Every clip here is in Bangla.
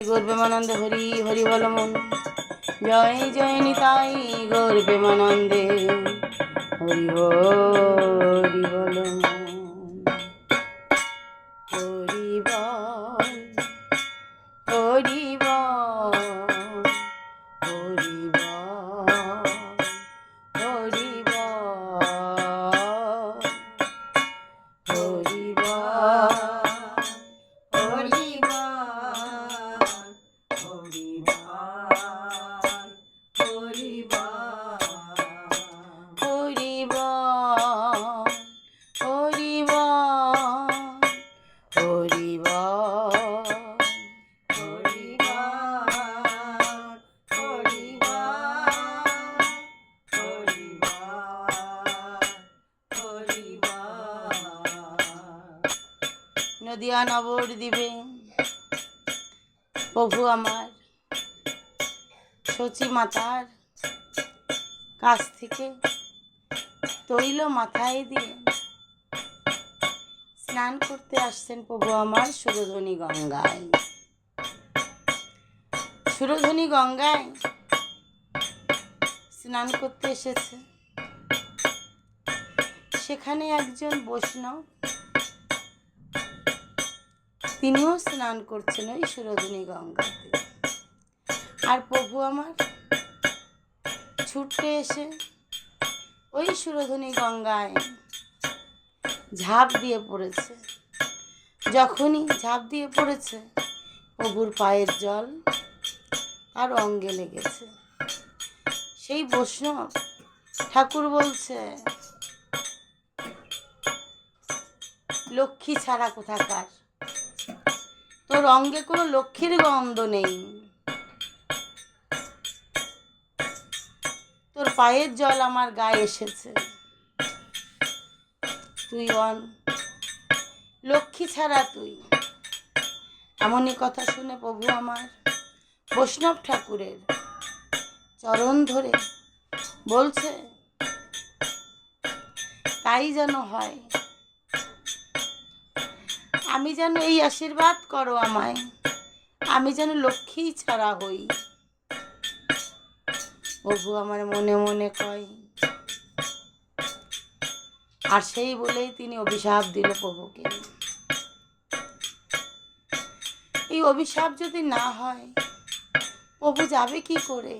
গৌর প্রেমানন্দে হরি হরি বল মন। জয় জয় নিতাই গৌর প্রেমানন্দে হরি হরি বল মন। হরি বল প্রভু আমার সচি মাতার কাছ থেকে তৈল মাথায় দিয়ে স্নান করতে আসছেন প্রভু আমার সুরধনী গঙ্গায়। সুরধনী গঙ্গায় স্নান করতে এসেছে। সেখানে একজন বৈষ্ণব তিনিও স্নান করছেন ওই সুরধনী গঙ্গাতে। আর প্রভু আমার ছুটে এসে ওই সুরধনী গঙ্গায় ঝাঁপ দিয়ে পড়েছে। যখনই ঝাঁপ দিয়ে পড়েছে, প্রভুর পায়ের জল তার অঙ্গে লেগেছে। সেই বৈষ্ণব ঠাকুর বলছে, লক্ষ্মী ছাড়া কোথাকার? তোর অঙ্গে কোনো লক্ষ্মীর গন্ধ নেই। তোর পায়ের জল আমার গায়ে এসেছে। তুই অন। লক্ষ্মী ছাড়া তুই। এমনই কথা শুনে প্রভু আমার বৈষ্ণব ঠাকুরের চরণ ধরে বলছে, তাই যেন হয় আমি যেন এই আশীর্বাদ করো আমায়। আমি যেন লক্ষ্মী ছাড়া হই। প্রভু আমার মনে মনে কয়, আর সেই বলেই তিনি অভিশাপ দিল প্রভুকে। এই অভিশাপ যদি না হয়, প্রভু যাবে কি করে?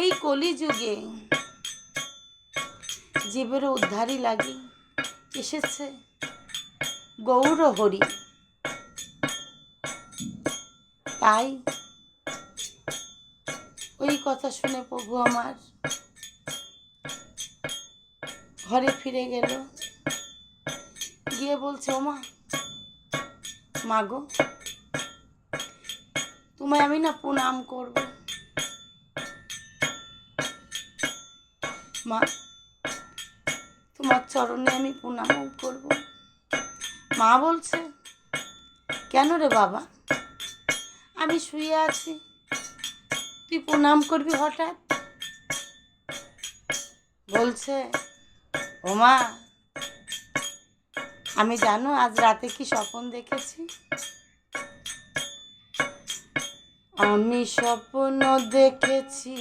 এই কলিযুগে জীবের উদ্ধারই লাগে এসেছে। গৌর হরি তাই ওই কথা শুনে প্রভু আমার ঘরে ফিরে গেল। গিয়ে বলছে, ওমা, মাগো, তোমায় আমি না প্রণাম করব। মা, তোমার চরণে আমি প্রণাম করব। মা বলছে, কেন রে বাবা? আমি শুয়ে আছি। তুই প্রণাম করবি হঠাৎ? বলছে ওমা আমি জানো আজ রাতে কি স্বপ্ন দেখেছি? আমি স্বপ্ন দেখেছি।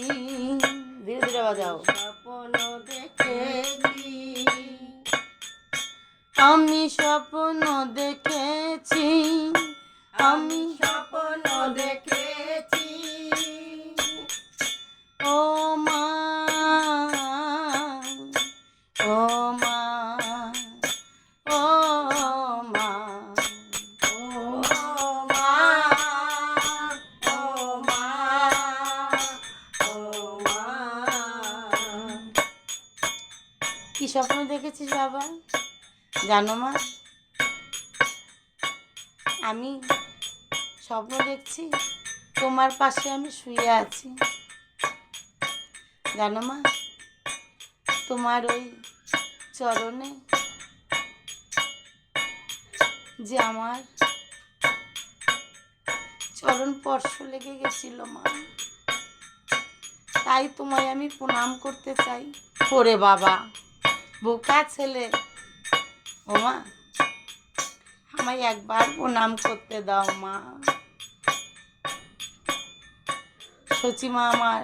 ধীরে ধীরে বাজাও। স্বপ্ন দেখেছি। আমি স্বপ্ন দেখেছি। আমি স্বপ্ন দেখেছি। ও মা ও মা ও মা ও মা ও মা ও মা কি স্বপ্ন দেখেছিস বাবা? জানো মা? আমি স্বপ্ন দেখছি তোমার পাশে আমি শুয়ে আছি। জানো মা? তোমার ওই চরণে যে আমার চরণ স্পর্শ লেগে গেছিল মা। তাই তোমায় আমি প্রণাম করতে চাই। ওরে বাবা, বোকা ছেলে। ও মা আমায় একবার প্রণাম করতে দাও মা। সচিমা আমার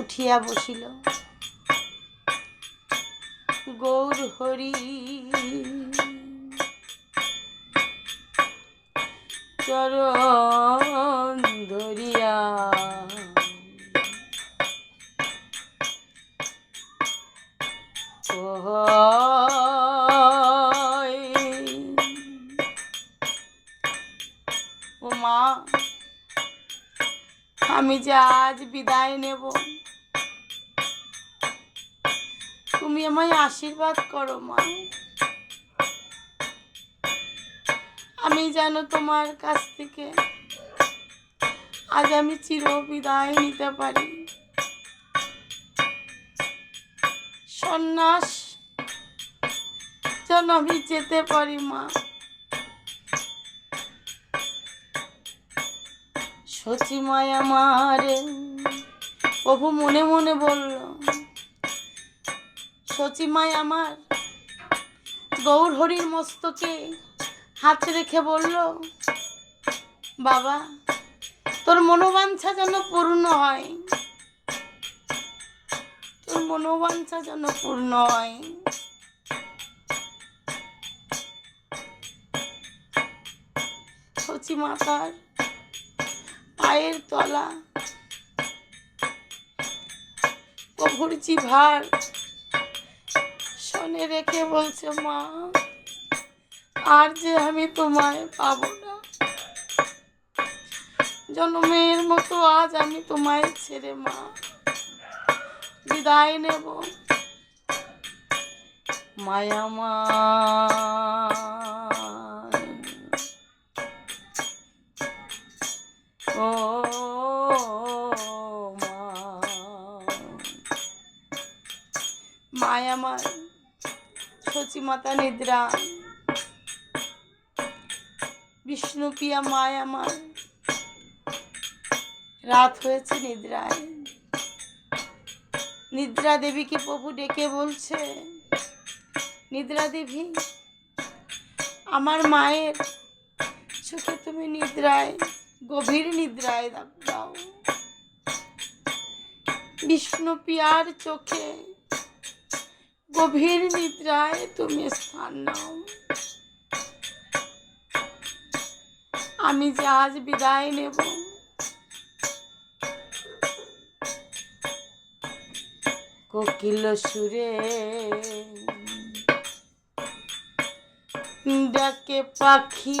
উঠিয়া বসিল। গৌর হরি, চরণ ধরিয়া আজ বিদায় নেব। তুমি আমায় আশীর্বাদ করো, মা। আমি যেন তোমার কাছ থেকে আজ আমি চির বিদায় নিতে পারি। সন্ন্যাস, যেন আমি যেতে পারি, মা। সচিমায় আমার প্রভু মনে মনে বলল সচিমায় আমার গৌর হরির মস্তকে হাত রেখে বলল, বাবা, তোর মনোবাঞ্ছা যেন পূর্ণ হয়। তোর মনোবাঞ্ছা যেন পূর্ণ হয়। সচি মাতার পায়ের তলা। প্রভুর জিভার শোনে রেখে বলছে, মা, আর যে আমি তোমায় পাবো না। জন্মের মতো আজ আমি তোমায় ছেড়ে, মা, বিদায় নেব। মায়া মা ও মায়া মা সচি মাতা নিদ্রা বিষ্ণুপ্রিয়া মায় রাত হয়েছে নিদ্রায় নিদ্রা দেবীকে প্রভু ডেকে বলছে নিদ্রা দেবী আমার মায়ের চোখে তুমি নিদ্রায় গভীর নিদ্রায় দাও। বিষ্ণু পিয়ার চোখে গভীর নিদ্রায় তুমি স্থান নাও। আমি যে আজ বিদায় নেব, কোকিল সুরে ডাকে পাখি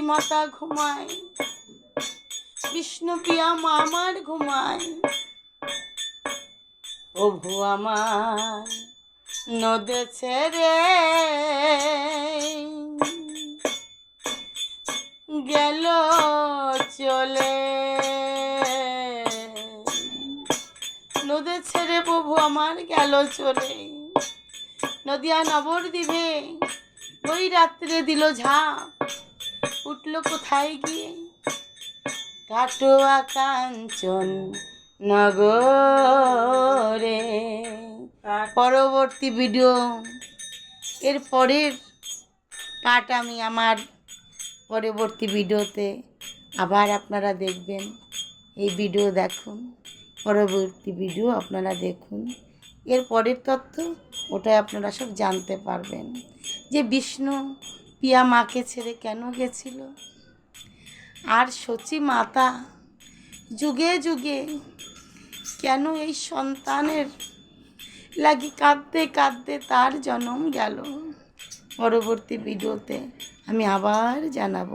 মাতা ঘুমায়। বিষ্ণু প্রিয়া মা আমার ঘুমায়। প্রভু আমার নদে ছেড়ে গেল চলে। নদে ছেড়ে প্রভু আমার, গেল চলে। নদিয়া নবর দিবে ওই রাত্রে দিল ঝাঁপ। উঠল কোথায় গিয়ে? কাটোয়া কাঞ্চন নগরে। পরবর্তী ভিডিও এর পরের পার্ট আমি আমার পরবর্তী ভিডিওতে আবার আপনারা দেখবেন। এই ভিডিও দেখুন, পরবর্তী ভিডিও আপনারা দেখুন। এর পরের তথ্য ওটাই আপনারা সব জানতে পারবেন। যে বিষ্ণু পিয়া মাকে ছেড়ে কেন গেছিল? আর সচি মাতা যুগে যুগে কেন এই সন্তানের লাগি কাঁদতে কাঁদতে তার জন্ম গেল? পরবর্তী ভিডিওতে আমি আবার জানাব।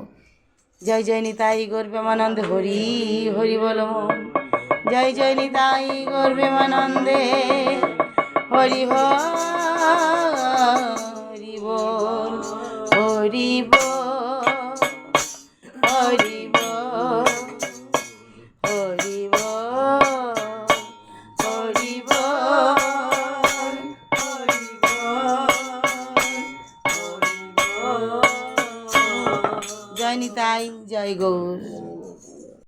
জয় জয় নিতাই গর্বেমানন্দ হরি হরি বল জয় জয় নিতাই গর্বেমানন্দে হরি হরি। বল হরি